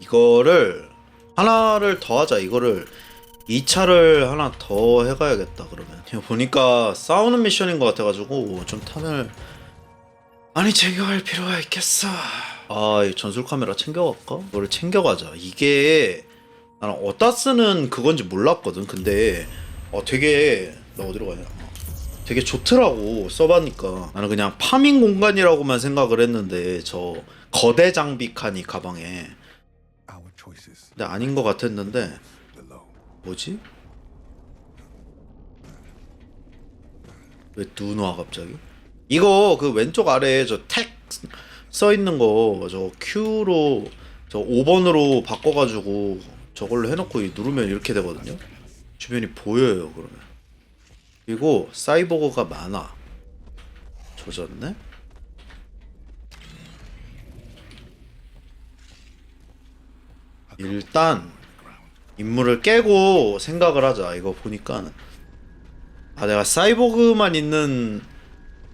이거를 하나를 더 하자. 이거를 2차를 하나 더 해가야겠다. 그러면 보니까 싸우는 미션인 것 같아가지고 좀 탄을 많이 챙겨갈 필요가 있겠어. 아, 이 전술 카메라 챙겨갈까? 이거를 챙겨가자. 이게 나는 어디다 쓰는 그건지 몰랐거든. 근데 어 되게 나 어디로 가냐? 되게 좋더라고 써봤니까 나는 그냥 파밍 공간이라고만 생각을 했는데 저 거대 장비 칸이 가방에 근데 아닌 것 같았는데. 뭐지? 왜 눈와 갑자기? 이거 그 왼쪽 아래에 저 택 써 있는 거 저 Q로 저 5번으로 바꿔가지고 저걸로 해놓고 이 누르면 이렇게 되거든요. 주변이 보여요 그러면. 그리고 사이버거가 많아. 조졌네? 일단 인물을 깨고 생각을 하자. 이거 보니까 아 내가 사이보그만 있는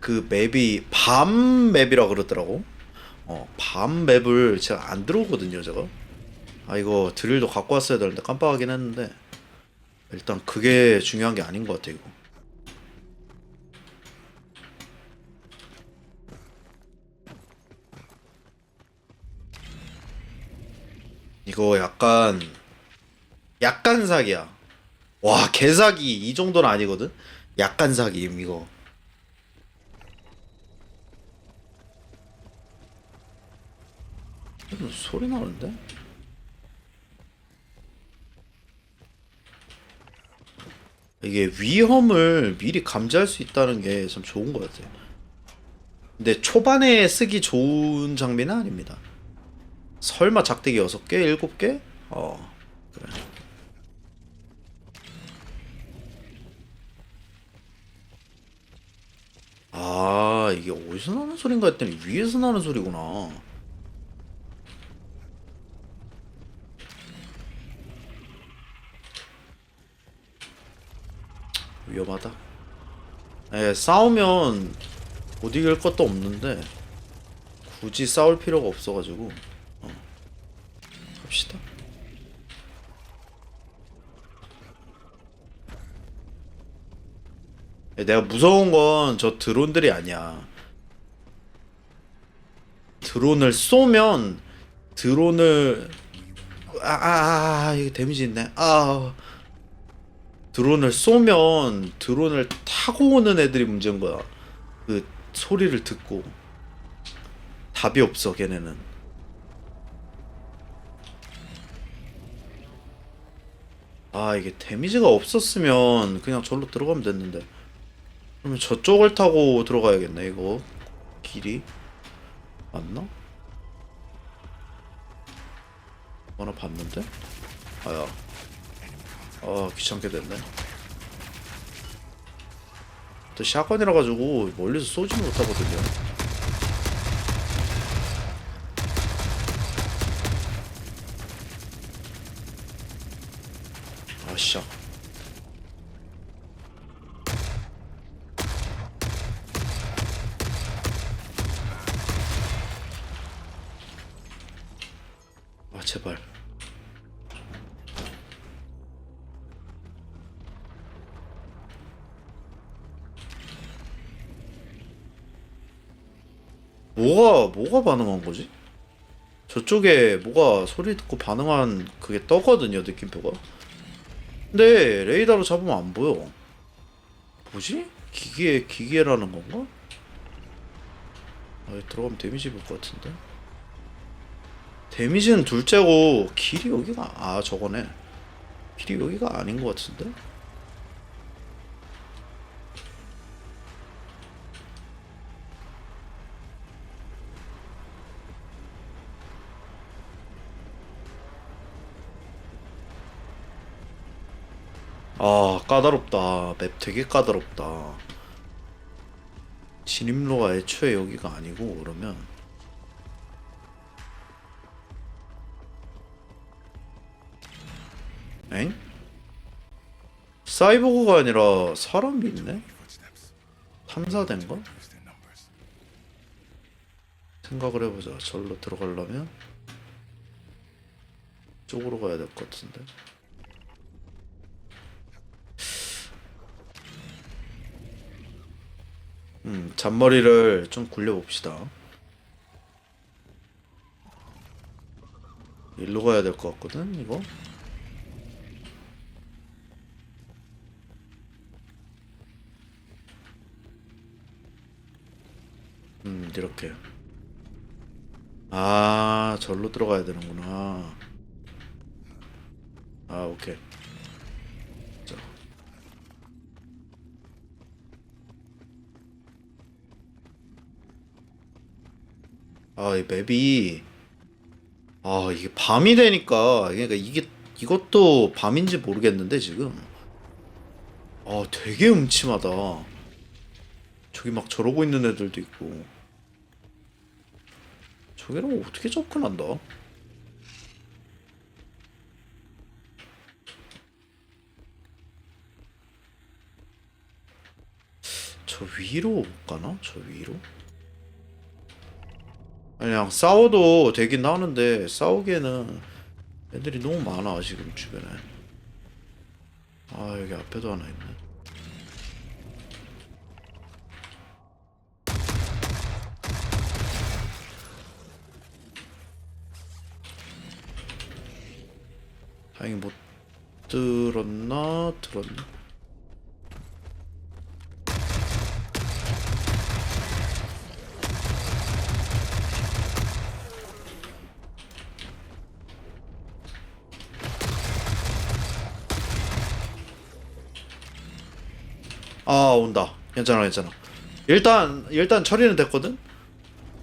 그 맵이 밤 맵이라 그러더라고. 어, 밤 맵을 제가 안 들어오거든요, 제가. 아 이거 드릴도 갖고 왔어야 되는데 깜빡하긴 했는데 일단 그게 중요한 게 아닌 것 같아 이거. 이거 약간 약간 사기야. 와 개사기 이 정도는 아니거든. 약간 사기 이거. 음, 소리 나는데? 이게 위험을 미리 감지할 수 있다는 게 참 좋은 것 같아요. 근데 초반에 쓰기 좋은 장비는 아닙니다. 설마 작대기 6개? 7개? 어, 그래. 아, 이게 어디서 나는 소린가 했더니 위에서 나는 소리구나. 위험하다. 예, 싸우면 못 이길 것도 없는데 굳이 싸울 필요가 없어가지고 어. 갑시다. 예, 내가 무서운 건 저 드론들이 아니야. 드론을 쏘면 드론을 아아 아, 아, 이거 데미지 있네. 아 드론을 쏘면 드론을 타고 오는 애들이 문제인 거야. 그 소리를 듣고 답이 없어 걔네는. 아 이게 데미지가 없었으면 그냥 절로 들어가면 됐는데. 그러면 저쪽을 타고 들어가야겠네 이거. 길이. 맞나? 하나 봤는데? 아야. 아 귀찮게 됐네. 또 샷건이라 가지고 멀리서 쏘지는 못하거든요 아씨야 아 제발 뭐가 뭐가 반응한 거지? 저쪽에 뭐가 소리 듣고 반응한 그게 떠거든요 느낌표가 근데 레이더로 잡으면 안 보여 뭐지? 기계 기계라는 건가? 아 들어가면 데미지 입을 것 같은데 데미지는 둘째고 길이 여기가 아 저거네. 길이 여기가 아닌 것 같은데? 아 까다롭다. 맵 되게 까다롭다. 진입로가 애초에 여기가 아니고 그러면 사이버그가 아니라 사람이 있네? 탐사된 거? 생각을 해보자 절로 들어가려면 쪽으로 가야 될 것 같은데. 음, 잔머리를 좀 굴려봅시다. 일로 가야 될 것 같거든, 이거? 음, 이렇게. 아, 절로 들어가야 되는구나. 아, 오케이. 자. 아, 이 맵이 아, 이게 밤이 되니까 그러니까 이게 이것도 밤인지 모르겠는데 지금 아, 되게 음침하다. 저기 막 저러고 있는 애들도 있고. 저기랑 어떻게 접근한다? 저 위로 가나? 저 위로? 그냥 싸워도 되긴 하는데 싸우기에는 애들이 너무 많아 지금 주변에 아 여기 앞에도 하나 있네 다행히 못 들었나? 들었나? 아 온다 괜찮아 괜찮아 일단 일단 처리는 됐거든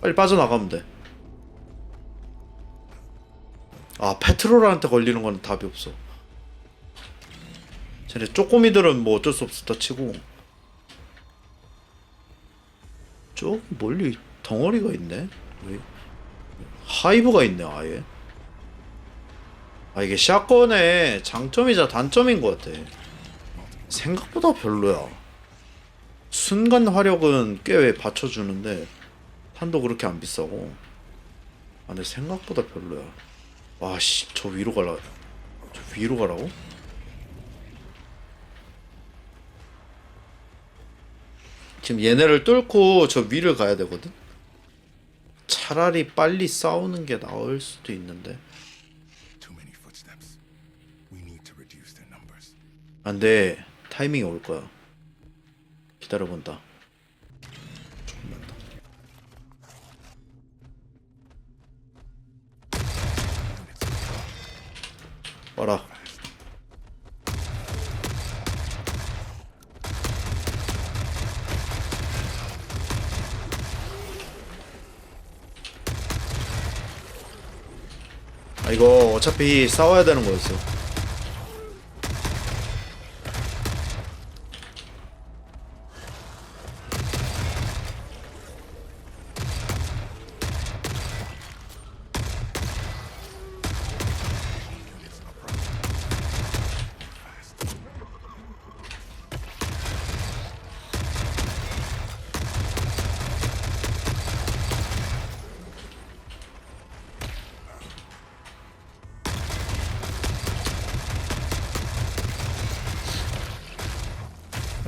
빨리 빠져나가면 돼 아 페트롤한테 걸리는 건 답이 없어 쟤네 쪼꼬미들은 뭐 어쩔 수 없었다 치고 저 멀리 덩어리가 있네 왜? 하이브가 있네 아예 아 이게 샷건의 장점이자 단점인 것 같아 생각보다 별로야. 순간 화력은 꽤 받쳐주는데 탄도 그렇게 안 비싸고. 아 근데 생각보다 별로야. 와씨 저 위로 가라. 저 위로 가라고? 지금 얘네를 뚫고 저 위를 가야 되거든. 차라리 빨리 싸우는 게 나을 수도 있는데. 안돼 타이밍이 올 거야 기다려본다 조금만 더 와라. 아 이거 어차피 싸워야 되는 거였어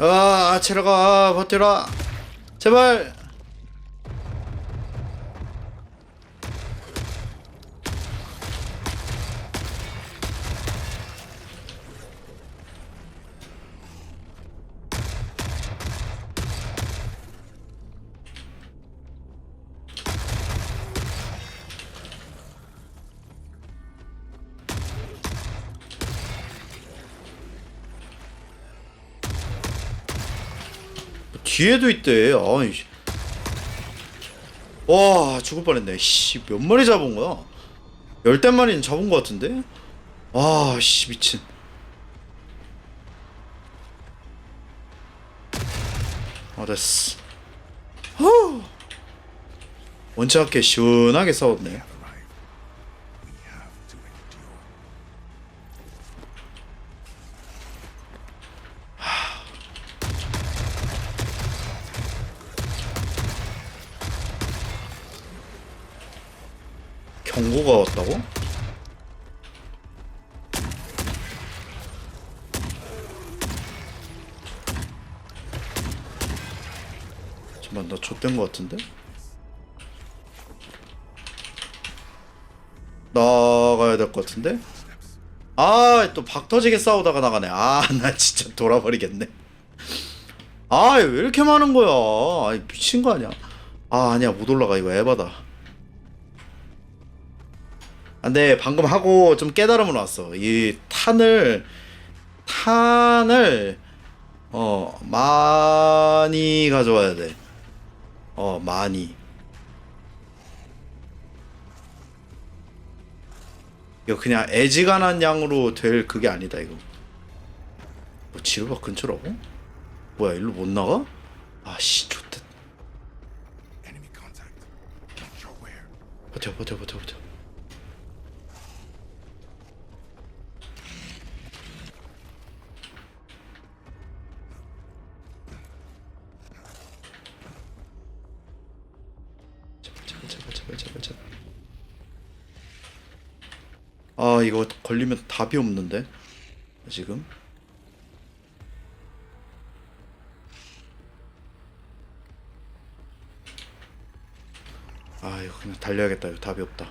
아, 체력아, 버텨라. 제발. 뒤에도 있대. 아이. 씨. 와, 죽을 뻔했네. 씨, 몇 마리 잡은 거야? 열댓 마리는 잡은 거 같은데? 아, 씨, 미친. 아, 됐어. 후. 원치 않게 시원하게 싸웠네. 잠깐만 나 좆된 거 같은데? 나가야 될 것 같은데? 아 또 박 터지게 싸우다가 나가네. 아 나 진짜 돌아버리겠네. 아 왜 이렇게 많은 거야? 아 미친 거 아니야? 아 아니야. 못 올라가. 이거 에바다. 근데 방금 하고 좀 깨달음을 왔어. 이 탄을 탄을 어 많이 가져와야 돼 어 많이 이거 그냥 애지간한 양으로 될 그게 아니다 이거 뭐 지루박 근처라고? 뭐야 일로 못 나가? 아씨 where. 버텨 버텨 버텨 버텨 아 이거 걸리면 답이 없는데 지금. 아 이거 그냥 달려야겠다. 이거 답이 없다.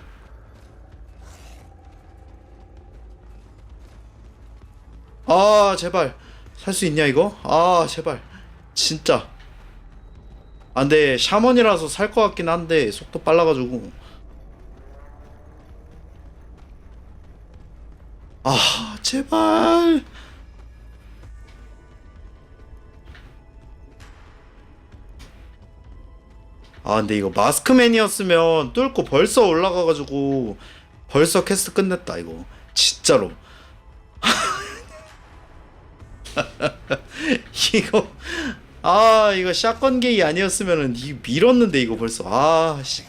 아 제발. 살 수 있냐 이거? 아 제발. 진짜. 안돼 샤먼이라서 살 것 같긴 한데 속도 빨라가지고 아 제발. 아 근데 이거 마스크맨이었으면 뚫고 벌써 올라가가지고 벌써 캐스트 끝냈다 이거. 진짜로. 이거 아 이거 샷건 게이 아니었으면은 이 밀었는데 이거 벌써. 아씨.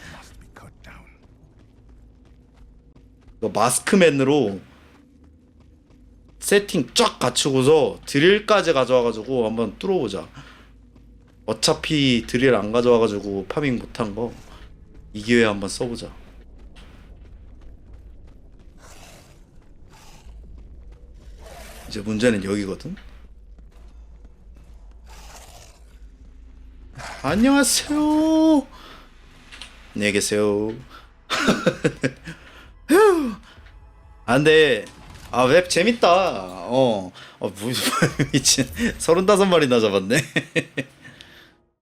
이거 마스크맨으로 세팅 쫙 갖추고서 드릴까지 가져와가지고 한번 뚫어보자. 어차피 드릴 안 가져와가지고 파밍 못한 거 이 기회에 한번 써보자. 이제 문제는 여기거든. 안녕하세요. 안녕히 계세요. 안돼 아 웹 재밌다. 어, 어 무, 미친. 서른다섯 마리나 잡았네